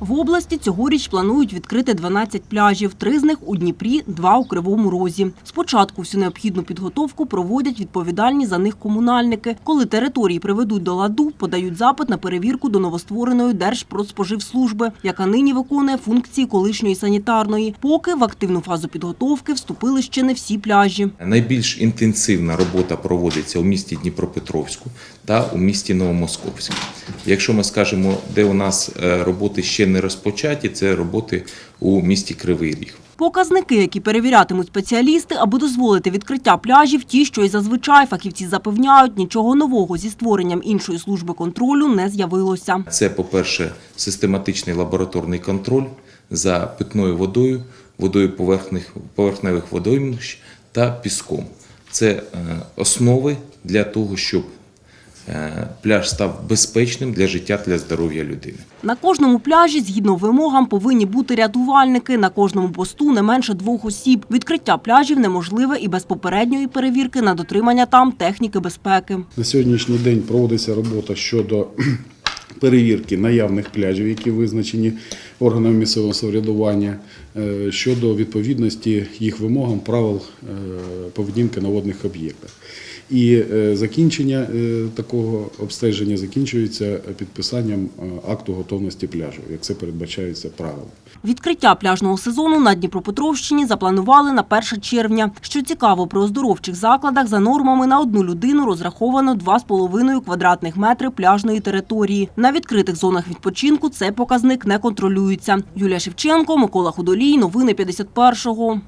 В області цьогоріч планують відкрити 12 пляжів. Три з них у Дніпрі, два у Кривому Розі. Спочатку всю необхідну підготовку проводять відповідальні за них комунальники. Коли території приведуть до ладу, подають запит на перевірку до новоствореної Держпродспоживслужби, яка нині виконує функції колишньої санітарної. Поки в активну фазу підготовки вступили ще не всі пляжі. Найбільш інтенсивна робота проводиться у місті Дніпропетровську та у місті Новомосковську. Якщо ми скажемо, де у нас е, роботи ще не розпочаті, це роботи у місті Кривий Ріг. Показники, які перевірятимуть спеціалісти, аби дозволити відкриття пляжів, ті, що й зазвичай фахівці запевняють, нічого нового зі створенням іншої служби контролю не з'явилося. Це, по-перше, систематичний лабораторний контроль за питною водою, водою поверхних, поверхневих водоймищ та піском. Це е, основи для того, щоб пляж став безпечним для життя для здоров'я людини. На кожному пляжі, згідно вимогам, повинні бути рятувальники. На кожному посту не менше двох осіб. Відкриття пляжів неможливе і без попередньої перевірки на дотримання там техніки безпеки. На сьогоднішній день проводиться робота щодо перевірки наявних пляжів, які визначені органами місцевого самоврядування, е, щодо відповідності їх вимогам правил е, поведінки на водних об'єктах. І е, закінчення е, такого обстеження закінчується підписанням е, акту готовності пляжу, як це передбачається правилом. Відкриття пляжного сезону на Дніпропетровщині запланували на 1 червня. Що цікаво, при оздоровчих закладах за нормами на одну людину розраховано 2,5 квадратних метри пляжної території. На відкритих зонах відпочинку цей показник не контролюється. Юлія Шевченко, Микола Худолій. Новини 51-го.